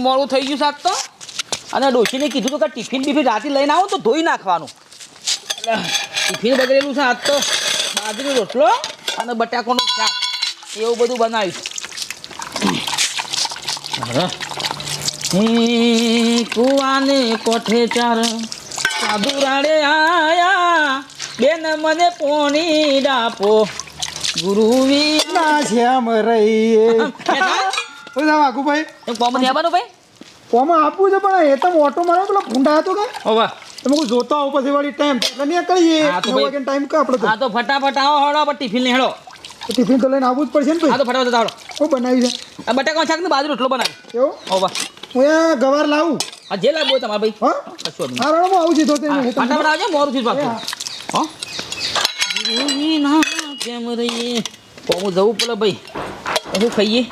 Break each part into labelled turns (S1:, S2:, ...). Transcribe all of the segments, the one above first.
S1: થોડું મોડું થઈ ગયું શાક તો. અને ડોશીને કીધું હતું કે ટિફિન બિફિન રાતે લઈને આવો તો ધોઈ નાખવાનું. એટલે ટિફિન બગડેલું છે આજ તો. બાજરીનો રોટલો અને બટાકોનું શાક. એવું બધું બનાવીશ કુવાને કોઠે ચાર? સાધુ રાડે આયા. બેન મને પોણી ડાપો. ગુરુ
S2: ના શ્યામ રહીએ.
S1: એમ કોમન ભાઈ?
S2: કોમાં આપવું છે પણ એ તો ઓટો મારો પેલો ભૂંડા હતો કે?
S1: હવે
S2: તમે કોઈ જોતા આવો પછી વાળી ટાઈમ એટલે નહીં કરીએ.
S1: હા,
S2: ટાઈમ કે આપણે
S1: હા તો ફટાફટ આવો હળો પણ ટિફિન લઈ હળો
S2: તો ટિફિન તો લઈને આવવું જ પડશે ને
S1: હા તો ફટાફટ હળો
S2: શું બનાવ્યું છે?
S1: આ બટાકા શાક ને બાજુ રોટલો બનાવી.
S2: એવું?
S1: હોવા
S2: હું ગવાર લાવું.
S1: આ જે લાવો તમારા ભાઈ.
S2: હા?
S1: કશો
S2: હા રણમાં આવું છે તો તે
S1: હા, ફટાફટ આવજો મોરું
S2: છું
S1: પાછું.
S2: હા.
S1: હો? ગુરુ વિના કેમ રહીએ? કોમું જવું પડે ભાઈ. શું ખાઈએ?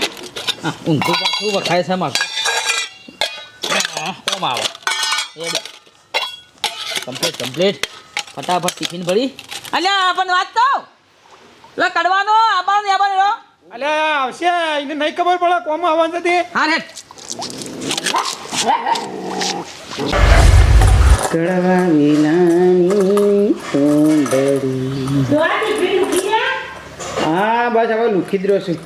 S1: હા ઊંધું પાછું વખાય છે મારું. આવે કમ્પ્લીટ કમ્પ્લીટ ફટાફટ ટિફિન ભરી. અલ્યા પણ વાત તો. લે કડવાનો આબાનો આબાનો રો
S2: અલ્યા આવશે. એને નહીં ખબર પડે કોમ આવવાનું છે તે.
S1: હા રે
S3: કડવા વિલાની સુંદરી. હા બસ હવે લુખી જ રહ્યો છું.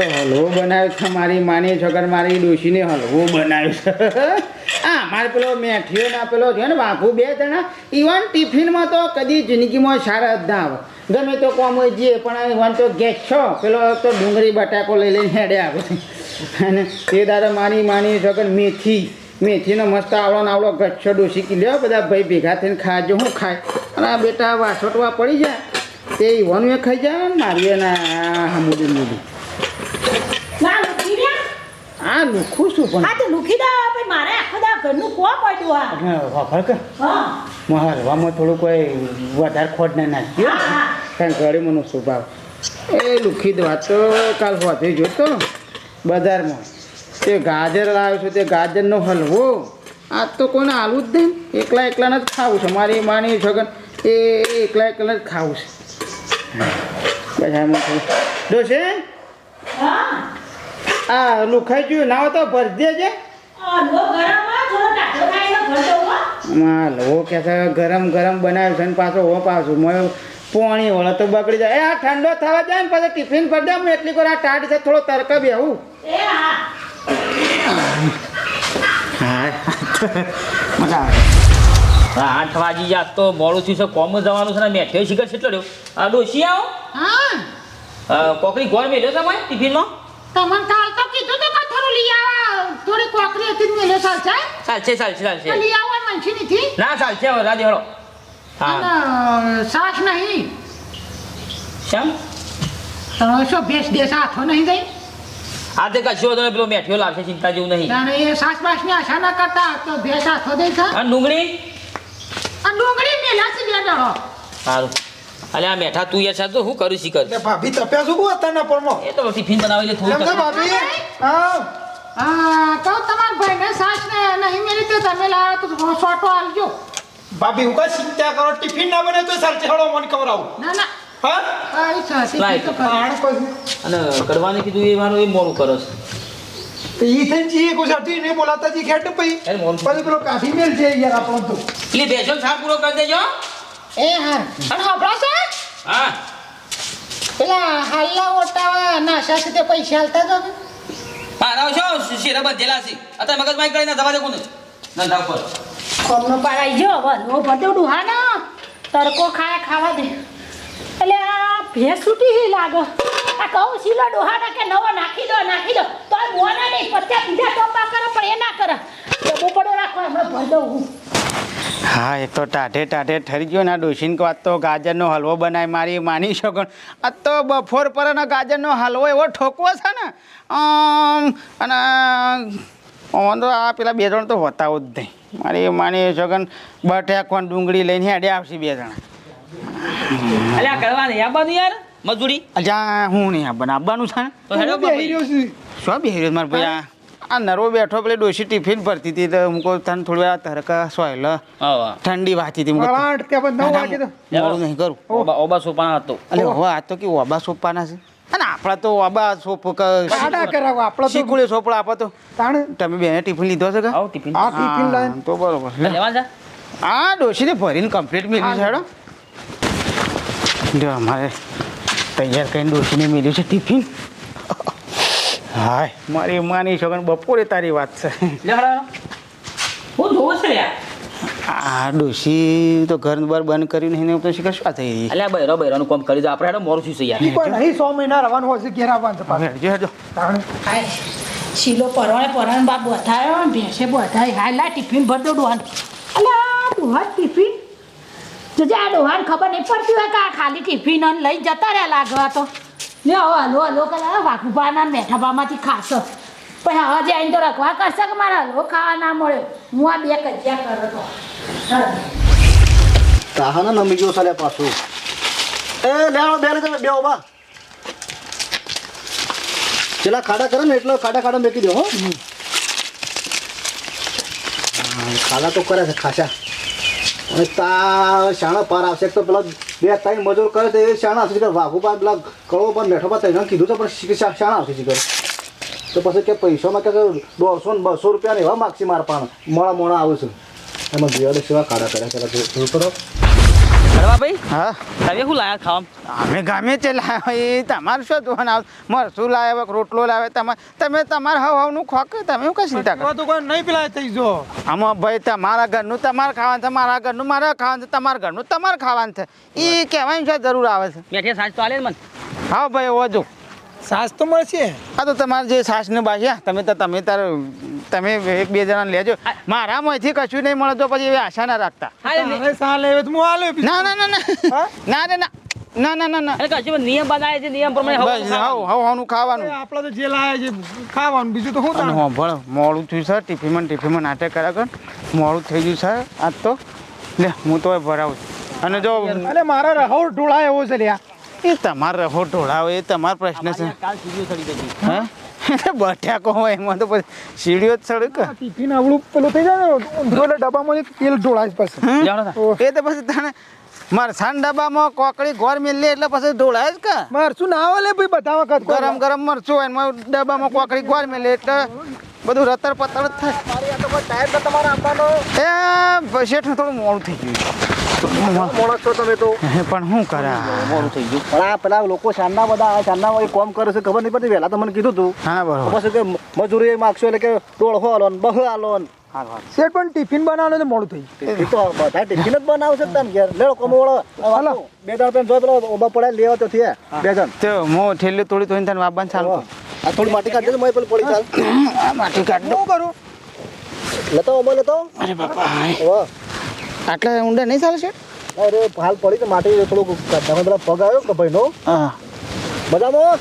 S3: તો હલવો બનાવ્યો છે, મારી માની છોકર મારી ડોશીને હલવો બનાવ્યો છે. હા મારે પેલો મેઠીઓ ના પેલો છે ને વાઘુ બે જણા ઇવન ટિફિનમાં તો કદી જિંદગીમાં સારા જ ના આવે. ગમે તો કોમ હોય જઈએ પણ ઇવન તો ગેસ છો પેલો તો ડુંગળી બટાકો લઈ લઈને હેડે આવે. અને તે દાદા માની માની છોકર મેથી, મેથીનો મસ્ત આવડો ને આવડો ગચ્છો ડોસી કી લ્યો બધા ભાઈ ભેગા થઈને ખાજો, હું ખાય. અને આ બેટા વાસોટવા પડી જાય, તે ઈવાનું એ ખાઈ જાય મારી એના હમુડી મુડી. આ લુખું શું પણ?
S4: હા તો લુખી દો પછી મારે આખો દા ઘરનું કો પડ્યું આ.
S3: હા, વાપર કે
S4: હા.
S3: હલવામાં થોડું કોઈ વધારે ખોટ ના નાખ્યો. કારણ ગળી મને સ્વભાવ. એ લુખી દો તો કાલ હોતી જોતો. બજારમાં. તે ગાજર લાવ્યો છું તે ગાજરનો હલવો. આ તો કોઈને આલું જ નહીં. એકલા એકલાને જ ખાવું છે. મારી માની છગન એ એકલા એકલા જ ખાવું છે. બજારમાં ડોશે?
S4: હા.
S3: આ લુખાઈ ગયું ના તો ભરી દેજે.
S4: હો.
S3: કે છે ગરમ ગરમ બનાવ્યું છે ને પાછો હો પાછું મેં પોણી વળે તો બગડી જાય. એ આ ઠંડો થવા જાય ને પછી ટિફિન ભરી દે હું એટલી વાર આ ટાઢ છે થોડો તરક બેહું.
S4: એ હા.
S3: હા મજા આવે.
S1: આઠ વાગી ગયા તો મોડું થયું છે કોમ જવાનું છે ને મેઠે શીખર છેટલો રહ્યો આ ડોશી આવો?
S5: હા.
S1: કોકરી ગોળ મેલ્યો તમે ટિફિનમાં?
S5: તમને કાલ તો કીધું તો થોડું લઈ આવા. થોડી કોકરી હતી મેલે ચાલશે
S1: ચાલશે ચાલશે. ચાલશે
S5: લઈ આવવા મનસી નથી.
S1: ના ચાલશે હવે રાજી હળો
S5: અને સાસ નહીં.
S1: શમ?
S5: તમે શું ભેસ દેશ હાથો નહીં ગઈ?
S1: આ તે કશો તમે પેલો મેઠ્યો લાવશે ચિંતા જેવું નહીં.
S5: તાણે એ સાસ બાસની આશા ના કરતા તો ભેસ હાથો દે છે
S1: અને ડુંગળી?
S5: આ ડુંગળી મેલા છે બે ડળો.
S1: સારું. અલે આ મેઠા તું યાર સાહેબ તો હું કરું શીખર?
S2: એટલે ભાભી તપ્યા શું અત્યારના પરમાં
S1: એ તો ટિફિન બનાવી લે થોડું
S2: ભાભી? હા.
S5: હા તો તમારા ભાઈને સાસ ને નહીં મેલી તો તમે લાવો તો સોટો આલજો.
S2: ભાભી હું કઈ ચિંતા કરો? ટિફિન ના બને તો સારચે હળો મને ખવડાવું.
S5: ના ના. આવી કરે.
S1: અને કરવાની કીધું એ મારું એ મોડું કરો છે.
S2: તો ઈ થઈને જીએ કોઈ સાથી નહીં બોલાતા જી ખેટ પછી.
S1: મોન
S2: પછી પેલો કાફી મેલ છે યાર આપણો તો.
S1: એટલે બેસો ને પૂરો કરી દેજો.
S5: એ હાર. અને હબળો છે?
S1: હા.
S5: પેલા હાલના ઓટાવા નાશા છે તે પૈસા હાલતા જો ને.
S1: હા રાવ છો? શેરા બધેલા છે? અત્યારે મગજ માઈ કરીને દવા દે કોને? નંદા ઉપર
S4: કોમનો ગયો. હવે નો દઉં ડુહા ને તડકો ખાય ખાવા દે. એટલે આ ભેંસ છૂટી હી લાગે. આ કહું શીલો ડોહાના કે નવો નાખી દો નાખી દો. તો મોના નહીં પચાસ બીજા ટોપા કરો પણ એ ના કરે. ડબ્બો પડો રાખો હમણાં ભરી દઉં હું.
S3: હા એ તો ટાઢે ટાઢે ઠરી ગયો ને આ ડોશીને આજ તો ગાજરનો હલવો બનાવી મારી માની શકો આ તો બફોર અને ગાજરનો હલવો એવો ઠોકવો છે ને. અને તો આ પેલા બે જણ તો હોતા જ નહીં. મારી માની શકન બટાકો કોણ ડુંગળી લઈને હેડે આવશે બે જણા.
S1: અલે કરવાની આ યાર મજૂરી?
S3: અજા હું નહીં આ બનાવવાનું છે ને?
S1: તો હેડો
S2: હું બેહી રહ્યો છું.
S3: શું બેહી રહ્યો મારા ભાઈ આ નરવો નરો બેઠો પેલે ડોશી ટિફિન ભરતી હતી તો હું કહું તને થોડી વાર તરકા સોયલ ઠંડી વાતી હતી. મોડું નહીં કરું.
S1: ઓબા ઓબા સોપાના હતો.
S3: અલે હવે આ તો કે ઓબા સોપાના છે? અને આપણા તો આબા સોપ
S2: કરાવો આપણે તો
S3: સોપડા આપો તો.
S2: તાણ?
S3: તમે બેને ટિફિન લીધો છે કે?
S1: આવો ટિફિન.
S2: આ ટિફિન લાઈન.
S3: તો બરોબર.
S1: લેવા જા.
S3: આ ડોશીને ભરીને કમ્પ્લીટ મેળવી છે હેડો. જો અમારે તૈયાર કરીને ડોશીને મેળ્યું છે ટિફિન. હાય. મારી માની છોકરા બપોરે તારી વાત છે.
S1: હું જોવો છે
S3: આ ડોસી તો ઘર બાર બંધ કર્યું નહીં તો પછી કશું થઈ રહી?
S1: અલ્યા બૈરો બૈરાનું કામ કરી દો. આપણે હેડો મોરું છું યાર.
S2: પણ નહીં સો મહિના રવાનું હોય છે ઘેર આવવાનું પાછું.
S3: હેડજો
S4: હાય. શીલો પરણે પરણે બાપ બધાયો ને ભેંસે બધાય. હા લા ટિફિન ભર દો ડોહાન. અલ્યા ડોહા ટિફિન? જોજે આ ડોહાન ખબર નહીં પડતી હોય કે આ ખાલી ટિફિન અને લઈ જતા રહ્યા લાગવા તો. લે હવે હલો હલો કરે વાકુપાના મેઠાબામાંથી ખાશો પછી હવે જે આઈને તો રખવા કરશે કે મારે હલવો ખાવા ના મળ્યો હું આ બે કજિયા કરો તો.
S6: તાહાના નમી ગયો સાલે પાછું એ લેવાનો બે તમે બે ઊભા પેલા ખાડા કરે ને એટલે ખાડા ખાડા મેકી દો હો ખાડા તો કરે છે ખાસા અને તા શાણા પાર આવશે તો પેલા બે ત્રણ મજૂર કરે તો એ શાણા આવશે કે વાઘુ પા પેલા કળો પણ મેઠો પા તૈયાર કીધું તો પણ શાણા આવશે શીખર તો પછી કે પૈસામાં કે દોઢસો ને બસો રૂપિયા ને એવા માગશે મારા પાણ મોડા મોડા આવું છું. એમાં બે સેવા ખાડા કર્યા કર્યા જોયું કરો
S1: હળવા ભાઈ?
S3: હા.
S1: તમે શું લાયા ખાવા?
S3: અમે ગામે છે લાવ્યા એ તમારે શું જોવાનું આવે? મરસું લાવે રોટલો લાવે તમારે તમે તમારે હવ હવનું ખોક તમે શું કઈ ચિંતા કરો?
S2: તો કોઈ નહીં પેલા થઈ જો.
S3: આમાં ભાઈ તમારા ઘરનું તમારે ખાવાનું છે મારા ઘરનું મારા ખાવાનું છે તમારા ઘરનું તમારે ખાવાનું છે. એ કહેવાની શું જરૂર આવે છે?
S1: બેઠે સાંજ તો આલે મને.
S3: હા ભાઈ જો
S2: સાસ તો મળશે.
S3: આ તો તમારે જે સાસને બાજ્યા તમે તો તમે તાર તમે એક બે જણાને લેજો. મારા મારામાંથી કશું નહીં મળે તો પછી એવી આશા ના રાખતા.
S1: હા એટલે
S2: તારે સા લેવે તો હું આલે
S3: ના ના ના ના. ના ના ના. ના ના ના
S1: કશું નિયમ બનાવે છે નિયમ પ્રમાણે
S3: બસ હવ
S1: ખાવાનું.
S3: હવ હવનું ખાવાનું.
S2: આપણે તો જે લાવે છે ખાવાનું. બીજું તો શું તાણ
S3: હોભળ મોડું થયું છે ટિફિનમાં ટિફિનમાં નાટક કર્યા કર. મોડું થઈ ગયું છે આજ તો. લે હું તો ભરાવું છું. અને જો
S2: અરે મારા રાહુલ ઢોળા એવો છે લ્યા.
S3: એ તમારે રહો ઢોળાવો એ તમારો પ્રશ્ન છે.
S1: કાલ સીડીઓ ચડી જતી
S3: હે? બટાકો હોય એમાં તો પછી સીડીઓ જ સડક
S2: ટિફિન આવડું પેલું થઈ જાય ને એટલે ડબ્બામાં એક તેલ ઢોળાય પછી.
S3: એ તો પછી તને મરસાન ડબ્બામાં કોકડી ગોર મેલી એટલે પછી ઢોળાય જ કે?
S2: મરચું ના આવે લે ભાઈ બધા વખત
S3: ગરમ ગરમ મરચું હોય એમાં ડબ્બામાં કોકડી ગોર મેલે એટલે બધું રતર પતર જ થાય.
S6: તો તમારે આપવાનો.
S3: એ શેઠ થોડું મોડું થઈ ગયું
S6: મોણસ છો તમે તો.
S3: પણ શું કરે?
S1: મોડું થઈ ગયું.
S6: પણ આ પેલા લોકો સાંજના બધા આ સાંજના કોઈ કોમ કરે છે ખબર નહીં પડતી. વહેલા તો મને કીધું તું.
S3: હા બરોબર.
S6: પછી કે મજૂરી માગશો એટલે કે દોઢસો આલો ને બહુ આલો ને.
S2: શેઠ પણ ટિફિન બનાવવાનું તો મોડું થઈ
S6: તો બધા ટિફિન જ બનાવશે જ તને ઘેર. લેવો કમોળો હાલો. બે ત્રણ પેન જોઈ પેલો ઓબા પડે લેવા તો થયા. બે જણ.
S3: તો હું ઠેલી તોડી તોડી તને વાબાન ચાલુ.
S6: આ થોડી માટી કાઢી દે પેલું પડી ચાલ.
S3: આ માટી કાઢ દો.
S2: શું કરું?
S6: લતો અમો લતો
S3: અરે બાપા
S6: વાહ.
S3: આટલા ઊંડા નહીં ચાલે છે?
S6: અરે હાલ પડી તો માટી થોડુંક તમે પેલા પગ આવ્યો કે ભાઈનો?
S3: હા.
S6: મજામાં?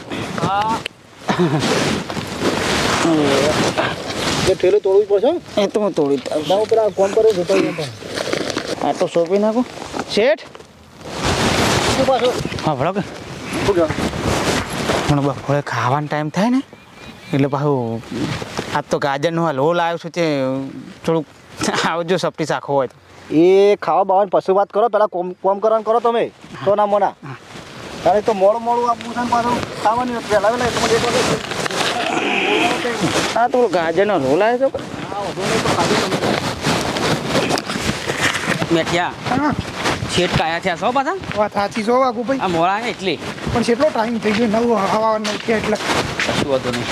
S6: એ ઠેલું તોડવું પડશે?
S3: એ તો હું તોડી દઉં.
S6: ના હું કર્યો જોતો અહીંયા પણ
S3: આ તો સોંપી નાખું. શેઠ?
S6: શું પાછો?
S3: હા ભલો કે
S6: શું કહેવાય
S3: પણ બપોરે ખાવાનો ટાઈમ થાય ને એટલે પાછું આજ તો ગાજરનો હલવો લાવ્યો છું તે થોડુંક આવજો સપટી શાખો હોય તો.
S6: એ ખાવા બાવાની પશુ વાત કરો પેલા કોમ કોમ કરવાનું કરો તમે તો ના મોના. અરે તો મોડું મોડું આપવું છે પાછું ખાવાની પહેલા વહેલા એક વાગે
S3: આ તો ગાજરનો હલવો લાવ્યો છો
S1: મેઠિયા
S2: હા
S1: છેટ કાયા? થયા છો પાછા?
S2: વાત સાચી છો વાગુ ભાઈ?
S1: આ મોડા ને એટલે.
S2: પણ કેટલો ટાઈમ થઈ ગયો નવ હવા નવ કે એટલે.
S1: કશું હતું નહીં.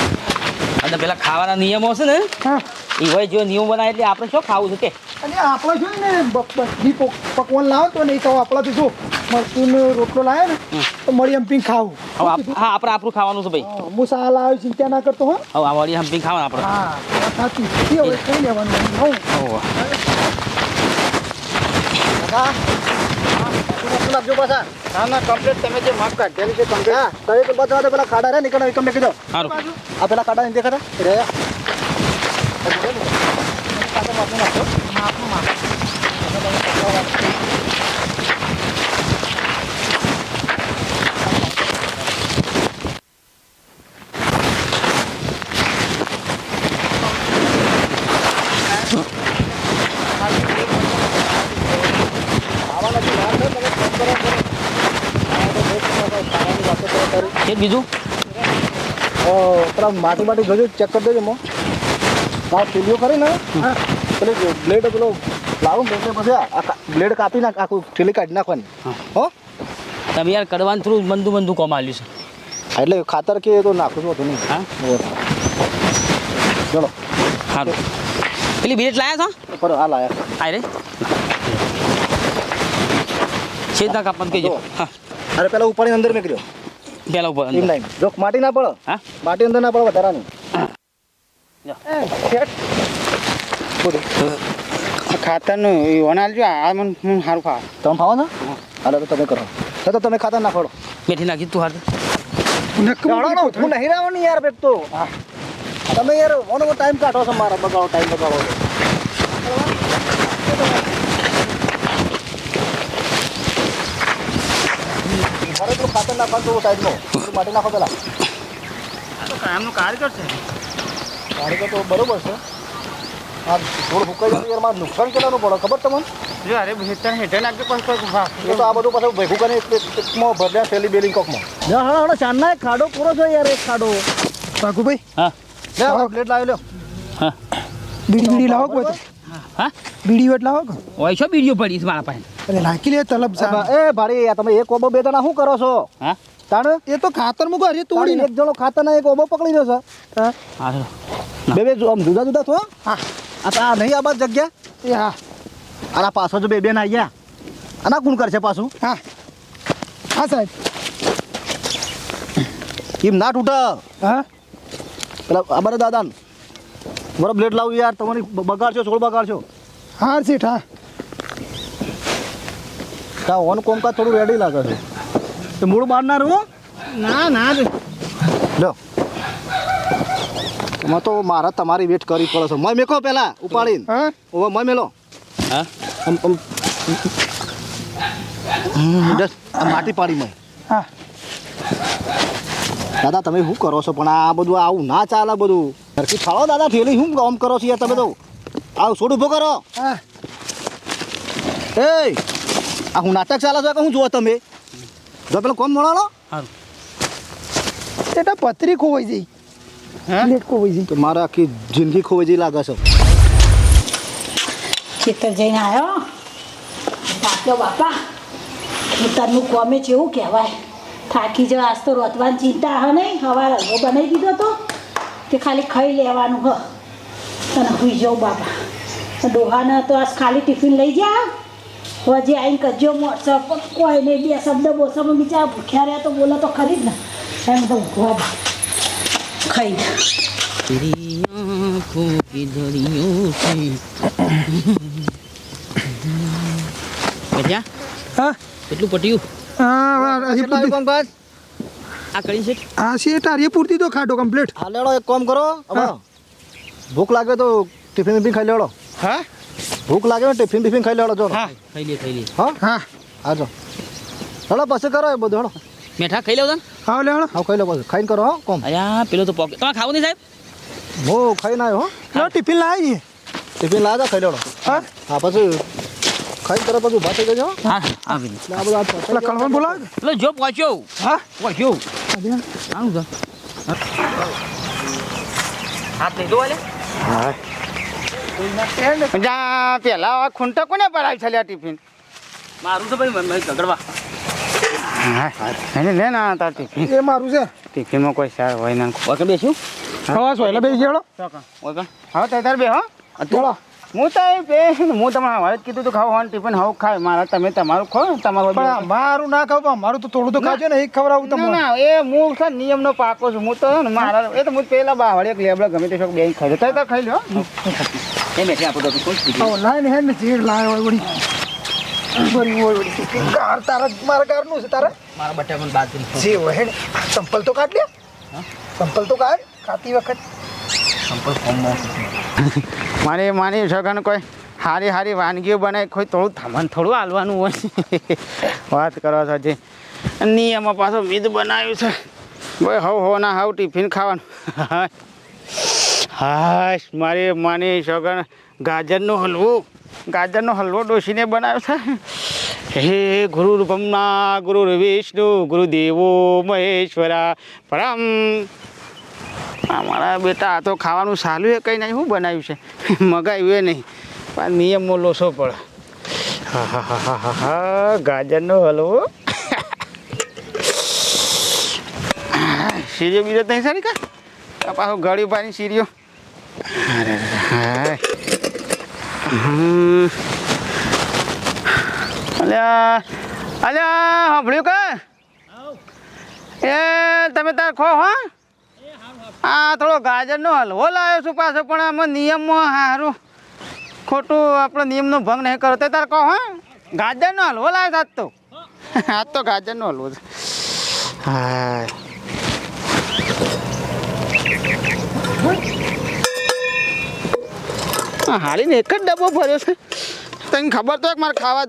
S1: અને પેલા ખાવાના નિયમો છે ને
S2: હા.
S1: એ હોય જો નિયમ બનાવે એટલે આપણે શું ખાવું છે કે?
S2: અને આપણે જો ને બધી પકવાન લાવો તો નહીં તો આપણે તો જો મરચું રોટલો લાવે ને તો મળી એમ પીને ખાવું.
S1: હા આપણે આપણું ખાવાનું છે ભાઈ.
S2: હા, હું સા આવ્યો ચિંતા ના કરતો હો
S1: હવે આ વળી હંપી ખાવાનું આપણે.
S2: હા સાચી. હવે કઈ લેવાનું. હોઉં.
S6: શું નાખજો પાછા
S3: ના ના કમ્પ્લીટ તમે જે માપ કાઢેલી છે complete.
S6: હા તમે તો બતાવો તો પેલા ખાડા રે નીકળો એકમ મેં કીધો
S1: સારું
S6: આ પેલા ખાડા નહીં દેખાતા? રે.
S1: બીજું?
S6: પેલા માટી માટી જોજો ચેક કરી દેજો મો. આ થેલીઓ કરી ને? પેલી બ્લેડ પેલો લાવો બ્લેડ પછી આ બ્લેડ કાપી નાખ આખું ચીલી કાઢી નાખવાની. હો.
S1: તમે યાર કરવાનું થોડું બંધુ બંધુ કોમ આવ્યું છે.
S6: એટલે ખાતર કે તો નાખું છું નહીં.
S1: હા?
S6: ચલો.
S1: સારું પેલી બિલેટ લાયા છો?
S6: પર આ લાયા.
S1: આ રે. છેદના કાપવાનું કહેજો હા.
S6: અરે પેલા ઉપાડીને અંદર નીકળ્યો
S1: પેલા ઉપર
S6: એમ
S1: અંદર.
S6: નહીં. જો માટી ના પડો.
S1: હા?
S6: માટી અંદર ના પડે વધારાની.
S3: ખાતરનું ઈવન જો આ મને સારું ફાવે
S6: તમે ખાવો ને? હાલો તો તમે કરો. તો તો તમે ખાતર નાખો
S1: મેથી નાખી તું હાર.
S6: હું નહીં રહ્યો યાર બેટ તો. તમે યાર ઓનો ટાઈમ કાઢો છો મારા બગાડો ટાઈમ બગાડો મારે પેલું ખાતર નાખવાનું તો સાઈડમાં પેલું માટી નાખો પેલા.
S3: કામનું કારીગર છે.
S6: કારીગર તો બરોબર છે. આ થોડું ફૂકાઈ જાય યાર મારે નુકસાન કેટલાનું પડે? ખબર તમને?
S3: જો અરે હેઠળ હેઠળ નાખજો કોઈ
S6: એ તો આ બધું પાછું ભેગું કરીને એક- એક- એકમાં ભર્યા થેલી બેલિંગ કોકમાં. ના હા હા ચાંદના એક ખાડો પૂરો છે યાર એક ખાડો.
S2: ભાગુભાઈ
S1: હા.
S6: લે પ્લેટ લાવી લ્યો.
S1: હા.
S2: બીડી બીડી લાવો કોઈ તો.
S1: હા?
S2: બીડી વટ લાવો કે
S1: ઓય છો વીડિયો પડી છે મારા પાસે?
S2: અરે નાખી લે તલબ જા
S6: એ ભારી આ તમે એક ઓબો બે જણા શું કરો છો?
S1: હા?
S6: તાણ?
S2: એ તો ખાતર મૂકો અરે
S6: તોડીને એક જણો ખાતરના એક ઓબો પકડી લો છે.
S2: હા.
S1: હા
S6: બે બે જો- આમ જુદા જુદા છો?
S2: હા.
S6: આ તો આ નહીં આ બાદ જગ્યા?
S2: એ હા.
S6: આના પાછો જો બે બેન આવી ગયા. આના કોણ કરશે પાછું?
S2: હા. હા સાહેબ.
S6: એમ ના તૂટે.
S2: હા.
S6: પેલા અમારે દાદા બરાબર બ્લેડ લાવું યાર તમારી બગાડ બગાડશો છોડ બગાડશો.
S2: હા શેઠ હા.
S6: તા ઓન કોમકાજ થોડું રેડી લાગે છે? તો મૂળ મારનાર હો.
S3: ના ના
S6: લો. એમાં તો મારા તમારી વેટ કરવી પડે છે. મય મેકો પેલા ઉપાડીને.
S2: હા?
S6: ઓવે મય મેલો.
S1: હા?
S6: માટી પાડી મેં
S2: હા.
S6: દાદા તમે શું કરો છો? પણ આ બધું આવું ના ચાલે બધું. સરખી ફાળો દાદા થેલી શું કામ કરો છો યાર તમે તો? આવ છોડ ઊભો કરો.
S2: હા.
S6: એ આ હું નાટક ચાલે છે કે હું જુઓ તમે? જો પેલો કોમ મળાલો?
S2: એટલે પતરી ખોવાઈ જઈ. પ્લેટ ખોવાઈ જઈ.
S6: તો મારા આખી જિંદગી ખોવાઈ જઈ લાગે છે.
S4: ખેતર જઈને આવ્યો બાપ્યો બાપા. ખેતરનું કોમે છે એવું કહેવાય. થાકી જવા આજ તો રોતવાની ચિંતા હ નહીં. હવા હલવો બનાવી દીધો તો. તે ખાલી ખાઈ લેવાનું હ. તને હુઈ જાઉં બાપા. ડોહાને તો આજ ખાલી ટિફિન લઈ જા વજે આવીને કરજો મોટસપ કોઈ નહીં બે શબ્દ બોસમાં બિચારા ભૂખ્યા રહ્યા તો બોલો તો ખરી જ ને. એમ તો ઊંઘવા ખાઈ
S1: કેટલું પટ્યું આ કરી છે?
S2: આ છે તારી પૂરતી તો ખાટો કમ્પ્લીટ
S6: હા એક કામ કરો ભૂખ લાગે તો ટિફિન બી ખાઈ લેડો.
S3: હા?
S6: ભૂખ લાગે ને ટિફિન ટિફિન ખાઈ લેડો જો.
S3: હા
S1: ખાઈ લે ખાઈ લે.
S6: હા?
S2: હા.
S6: આજો. હળો પછી કરો એ બધું હળો
S1: મેઠા ખાઈ લેવું હા
S2: લે હળો
S6: હા ખાઈ લો પછી. ખાઈને કરો હા કોમ.
S1: અયા પેલો તો પોકે. તમે ખાવું નહીં સાહેબ?
S6: હું ખાઈને આવ્યો હો.
S2: ટિફિન લાવી દઈએ
S6: ટિફિન લાવ્યા ખાઈ લેડો
S2: હા?
S6: હા પછી ખાઈ તરત પછી ઊભા થઈ જજો
S1: હા. આવી
S6: એટલે આ બધું આ
S2: પેલા બોલાવે?
S1: એટલે જો પહોંચ્યો.
S2: હા?
S1: પહોંચ્યો. આવું તો હાથ લઈ દો વાલે
S3: જા પેલા ખૂંટા કોને પડાવી છે ટિફિન?
S1: મારું તો ભાઈ
S3: ઝઘડવા. એને લે ના તાર ટિફિન.
S2: એ મારું છે.
S3: ટિફિનમાં કોઈ સાર હોય ના
S1: ઓકે બેસ્યું.
S2: હવા સોયલા બે ગયેલો
S1: ઓકે
S3: હા તે તાર બે હો
S2: ચલો.
S3: હું તો હું તમને હવે જ કીધું તું ખાવ હોવાનું ટિફિન હવે ખાય. મારા તમે તમારું ખો તમારું
S2: પણ મારું ના ખાવ પણ મારું તો થોડું તો ખાજો ને એ ખવડાવું
S3: આવું
S2: તમને.
S3: ના એ હું છે નિયમનો પાકો છું. હું તો ને મારા એ તો હું પેલા બાવળે એક લેબડા ગમે તે શોખ બે ખાઈ તો ખાઈ લો
S1: એ મેં આપો તો કોઈ સ્પીડ
S2: લાઈન હે ને ચીડ લાયો હોય વળી. હોય વળી. ગાર તારા મારા ગારનું છે તારા?
S1: મારા બટા પણ બાદ
S2: જી હેડ. સંપલ તો કાઢ લે. સંપલ તો કાઢ. ખાતી વખત.
S1: સંપર્ક ફોર્મમાં.
S3: મારે મારી છોકરાને કોઈ હારી હારી વાનગીઓ બનાવી કોઈ થોડું થમન થોડું હાલવાનું હોય. વાત કરો છો જે. નિયમમાં પાછો મીદ બનાવ્યું છે. ભાઈ હવ હો ના હવ ટિફિન ખાવાનું. હાશ, મારી માની છોકરાને ગાજરનો હલવો ગાજરનો હલવો ડોસીને બનાવ્યો છે. હે, ગુરુ બ્રહ્મા ગુરુ વિષ્ણુ, ગુરુદેવો મહેશ્વરા પરમ અમારા બેટા આ તો ખાવાનું સારું એ કંઈ નહીં શું બનાવ્યું છે? મગાવ્યું એ નહીં. પણ નિયમમાં લોસો પડે. હા હા હા હા હા હા ગાજરનો હલવો. શીરીઓ બીજો નહીં સારી કા? પાછો ગળી પાણી શીરીઓ અરે હા હમ. અલ્યા અલ્યા સાંભળ્યું કે? એ તમે તાર ખો હા. આ થોડો ગાજરનો હલવો લાવ્યો છું પાછો, પણ આમાં નિયમમાં સારું ખોટું આપણો નિયમનો ભંગ નહીં કરો તે તાર કહો, હા. ગાજરનો હલવો લાવ્યો આજ તો. આજ તો ગાજરનો હલવો છે. હા હાલીને એક જ ડબ્બો ભર્યો છે. તને ખબર તો મારે ખાવા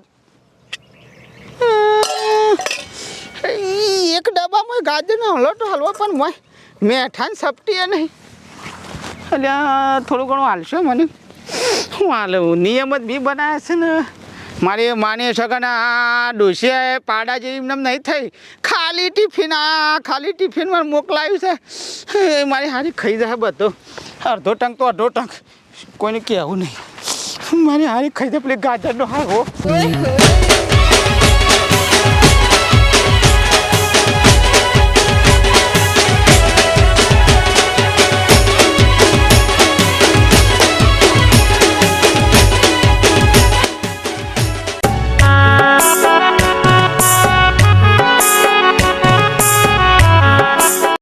S3: એક ડબ્બામાં ગાજરનો હલવો હલવો પણ મોય મેઠાને સપટીએ નહીં. એટલે થોડું ઘણું હાલશો મને. શું હાલે નિયમ જ બી બનાવે છે ને. મારી માની શકે ને, આ ડોસિયાએ પાડા જેવી નહીં થઈ. ખાલી ટિફિન, આ ખાલી ટિફિન મને મોકલાયું છે. એ મારી હારી ખાઈ જાય બધો. અડધો ટંક તો અડધો ટંક. કોઈને કહેવું નહીં. મારી હારી ખાઈ જાય, પેલી ગાજરનો હારો